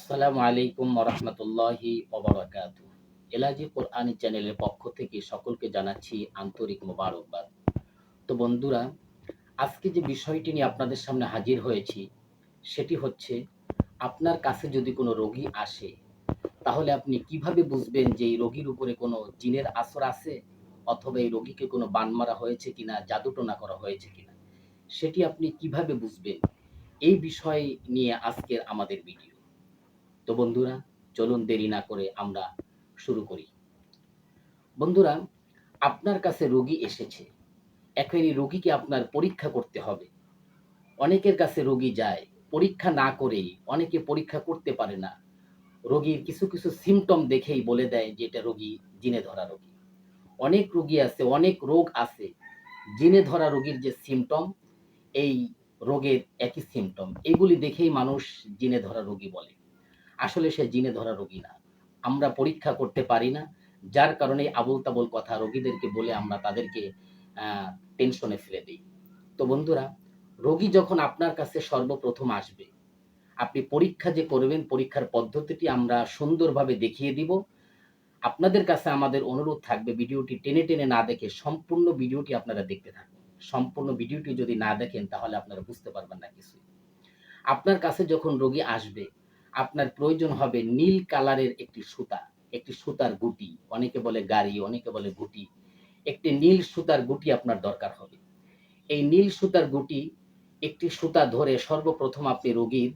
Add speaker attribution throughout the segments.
Speaker 1: আসসালামু আলাইকুম রহমতুল্লাহি ওবরাকাত এলাজি কোরআনী চ্যানেলের পক্ষ থেকে সকলকে জানাচ্ছি আন্তরিক মোবারকবাদ। তো বন্ধুরা, আজকে যে বিষয়টি নিয়ে আপনাদের সামনে হাজির হয়েছি, সেটি হচ্ছে আপনার কাছে যদি কোনো রোগী আসে, তাহলে আপনি কীভাবে বুঝবেন যে এই রোগীর উপরে কোনো জিনের আসর আছে অথবা এই রোগীকে কোনো বান মারা হয়েছে কিনা, জাদুটোনা করা হয়েছে কিনা? সেটি আপনি কীভাবে বুঝবেন? এই বিষয় নিয়ে আজকের আমাদের ভিডিও। তো বন্ধুরা, চলুন দেরি না করে আমরা শুরু করি। বন্ধুরা, আপনার কাছে রোগী এসেছে। এখন এই রোগীকে আপনার পরীক্ষা করতে হবে। অনেকের কাছে রোগী যায়, পরীক্ষা না করেই অনেকে পরীক্ষা করতে পারে না। রোগীর কিছু কিছু সিমটম দেখেই বলে দেয় যে, এটা রোগী জিনে ধরা রোগী। অনেক রোগী আছে, অনেক রোগ আছে। জিনে ধরা রোগীর যে সিমটম এই রোগের একই সিমটম এগুলি দেখেই মানুষ জিনে ধরা রোগী বলে। আসলে সে জিনে ধরা রোগী না। আমরা পরীক্ষা করতে পারি না। যার কারণে আবুল তাবুল কথা রোগীদেরকে বলে আমরা তাদেরকে টেনশনে ফেলে দিই। তো বন্ধুরা, রোগী যখন আপনার কাছে সর্বপ্রথম আসবে, আপনি পরীক্ষা যে করবেন, পরীক্ষার পদ্ধতিটি আমরা সুন্দরভাবে দেখিয়ে দিব। আপনাদের কাছে আমাদের অনুরোধ থাকবে ভিডিওটি টেনে টেনে না দেখে সম্পূর্ণ ভিডিওটি আপনারা দেখতে থাকবেন সম্পূর্ণ ভিডিওটি যদি না দেখেন, তাহলে আপনারা বুঝতে পারবেন না কিছুই। আপনার কাছে যখন রোগী আসবে আপনার প্রয়োজন হবে নীল কালারের একটি সুতা, একটি সুতার গুটি। অনেকে বলে গাড়ি, অনেকে বলে গুটি। একটি নীল সুতার গুটি আপনার দরকার হবে। এই নীল সুতার গুটি একটি সুতা ধরে সর্বপ্রথম আপনি রোগীর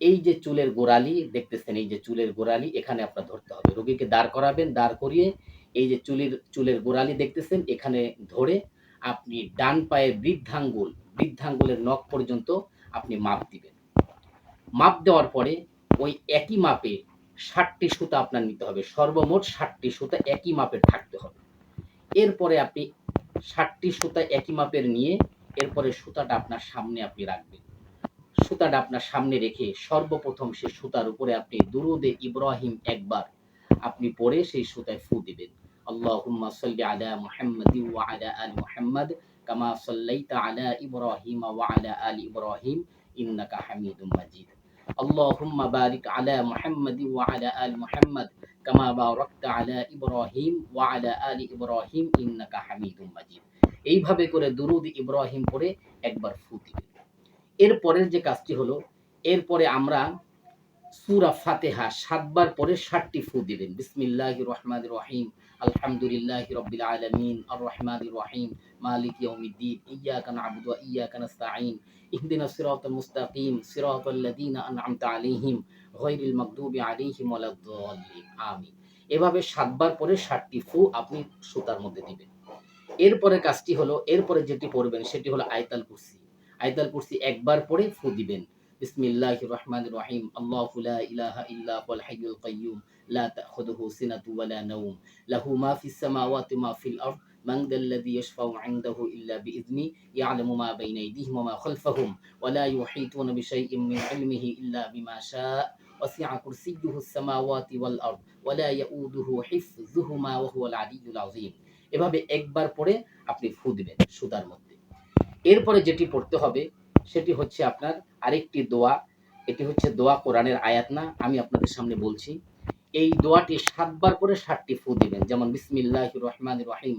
Speaker 1: এই যে চুলের গোড়ালি, দেখতেছেন এই যে চুলের গোড়ালি, এখানে আপনার ধরতে হবে। রোগীকে দাঁড় করাবেন, দাঁড় করিয়ে এই যে চুলের চুলের গোড়ালি দেখতেছেন, এখানে ধরে আপনি ডান পায়ের বৃদ্ধাঙ্গুল, বৃদ্ধাঙ্গুলের নখ পর্যন্ত আপনি মাপ দিবেন। মাপ দেওয়ার পরে ওই একই মাপে ষাটটি সুতা আপনার নিতে হবে। সর্বমোট ষাটটি সুতা একই মাপের থাকতে হবে। এরপরে আপনি ষাটটি সুতা একই মাপের নিয়ে এরপরে সুতাটা আপনার সামনে আপনি রাখবেন। সুতাটা আপনার সামনে রেখে সর্বপ্রথম সেই সুতার উপরে আপনি দুরুদে ইব্রাহিম একবার আপনি পরে সেই সুতায় ফু দিবেন। আল্লাহুম্মা সাল্লি আলা মুহাম্মাদি ওয়া আলা আলি মুহাম্মাদ কামা সাল্লাইতা আলা ইব্রাহিম ওয়া আলা আলি ইব্রাহিম ইন্নাকা হামিদুম মাজিদ। ওয়া আলা এইভাবে করে দুরুদ ইব্রাহিম পড়ে একবার ফুটি এরপরের যে কাজটি হলো, এরপরে আমরা সূরা ফাতিহা সাতবার পরে ষাটটি ফু দিবেন। বিসমিল্লাহির রহমানির রহিম। আলহামদুলিল্লাহি রাব্বিল আলামিন। আর রহমানির রহিম। মালিক ইয়াউমিদ্দিন। ইয়্যাকা না'বুদু ওয়া ইয়্যাকা নাস্তাঈন। ইহদিনাস সিরাতাল মুস্তাকিম। সিরাতাল লাযীনা আন'আমতা আলাইহিম। গায়রিল মাগদুবি আলাইহিম ওয়ালাদ-দাল্লিন এভাবে সাতবার পরে ষাটটি ফু আপনি সুতার মধ্যে দিবেন। এরপরে কাজটি হলো, এরপরে যেটি পড়বেন সেটি হলো আয়তাল কুরসি। আয়তাল কুরসি একবার পরে ফু দিবেন। بسم الله الرحمن الرحيم الله لا إله إلا هو الحي القيوم لا تأخذه سنة ولا نوم له ما في السماوات وما في الأرض من ذا الذي يشفع عنده إلا بإذنه يعلم ما بين أيديهم وما خلفهم ولا يحيطون بشيء من علمه إلا بما شاء وسع كرسيه السماوات والأرض ولا يؤوده حفظهما وهو العلي العظيم এভাবে একবার পড়ে আপনি ফু দিবেন সুতার মধ্যে এরপরে যেটি পড়তে হবে সেটি হচ্ছে আপনার আরেকটি দোয়া। এটি হচ্ছে দোয়া কোরআনের আয়াত না, আমি আপনাদের সামনে বলছি। এই দোয়াটি সাতবার করে ষাটটি ফু দিবেন। যেমন বিসমিল্লাহ রহমান রহিম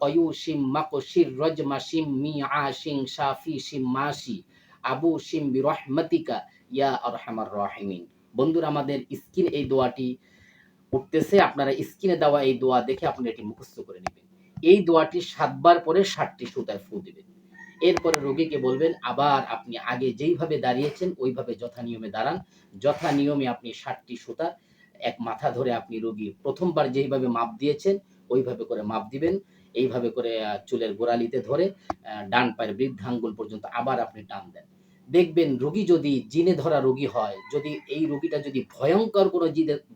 Speaker 1: অয়ু শিম মাকশির রজমা শিম মি আশিং শাফি শিম মাসি আবু বি রহমতিকা ইয়া আরহামার রহিমিন। বন্ধুরা, আমাদের স্ক্রিন এই দোয়াটি উঠতেছে, আপনারা স্ক্রিনে দেওয়া এই দোয়া দেখে আপনি এটি মুখস্থ করে নেবেন। এই দোয়াটি সাতবার পরে ষাটটি সুতায় ফু দিবেন। এরপরে রোগীকে বলবেন, আবার আপনি আগে যেইভাবে দাঁড়িয়েছেন, ওইভাবে যথা নিয়মে দাঁড়ান। যথা নিয়মে আপনি ষাটটি সুতা, এক মাথা ধরে আপনি রোগী প্রথমবার যেইভাবে মাপ দিয়েছেন, ওইভাবে করে মাপ দিবেন। এইভাবে করে চুলের গোড়ালিতে ধরে ডান পায়ের বৃদ্ধাঙ্গুল পর্যন্ত আবার আপনি টান দেন। দেখবেন রোগী যদি জিনে ধরা রোগী হয়, যদি এই রোগীটা যদি ভয়ঙ্কর কোনো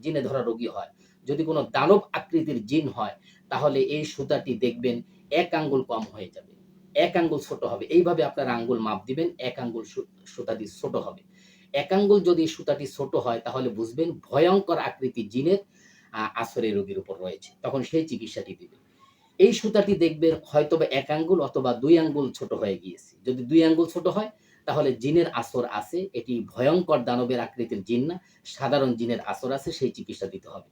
Speaker 1: জিনে ধরা রোগী হয়, যদি কোনো দানব আকৃতির জিন হয়, তাহলে এই সুতাটি দেখবেন এক আঙ্গুল কম হয়ে যাবে। এক আঙ্গুল ছোট হবে। এইভাবে আপনার আঙ্গুল মাপ দিবেন, এক আঙ্গুল সুতাটি ছোট হবে। এক আঙ্গুল যদি সুতাটি ছোট হয়, তাহলে বুঝবেন ভয়ঙ্কর আকৃতি জিনের আসরে রোগীর উপর রয়েছে। তখন সেই চিকিৎসাটি দিবে এই সুতাটি দেখবেন হয়তোবা এক আঙ্গুল অথবা দুই আঙ্গুল ছোট হয়ে গিয়েছে। যদি দুই আঙ্গুল ছোট হয়, তাহলে জিনের আসর আছে, এটি ভয়ঙ্কর দানবের আকৃতির জিন না, সাধারণ জিনের আসর আছে, সেই চিকিৎসা দিতে হবে।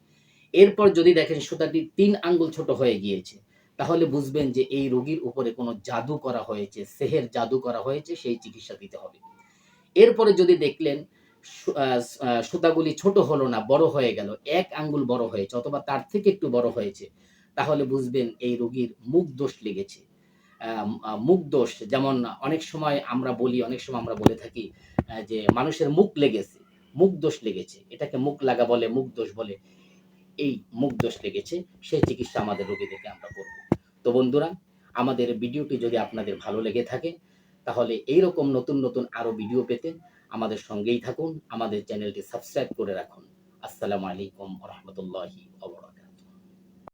Speaker 1: এরপর যদি দেখেন সুতাটি তিন আঙ্গুল ছোট হয়ে গিয়েছে তাহলে বুঝবেন যে এই রোগীর উপরে কোনো জাদু করা হয়েছে, সেহের জাদু করা হয়েছে, সেই চিকিৎসা দিতে হবে। এরপরে যদি দেখলেন সুতাগুলি ছোট হলো না, বড় হয়ে গেল, এক আঙ্গুল বড় হয়েছে অথবা তার থেকে একটু বড় হয়েছে, তাহলে বুঝবেন এই রোগীর মুখ দোষ লেগেছে। মুখ দোষ, যেমন অনেক সময় আমরা বলি, অনেক সময় আমরা বলে থাকি যে মানুষের মুখ লেগেছে, মুখ দোষ লেগেছে, এটাকে মুখ লাগা বলে, মুখ দোষ বলে, এই মুখ দোষ লেগেছে সেই চিকিৎসা আমাদের রোগীদেরকে আমরা করব। তো বন্ধুরা, আমাদের ভিডিওটি যদি আপনাদের ভালো লেগে থাকে, তাহলে এই রকম নতুন নতুন আরও ভিডিও পেতে আমাদের সঙ্গেই থাকুন, আমাদের চ্যানেলটি সাবস্ক্রাইব করে রাখুন। আসসালামু আলাইকুম রহমতুল্লাহি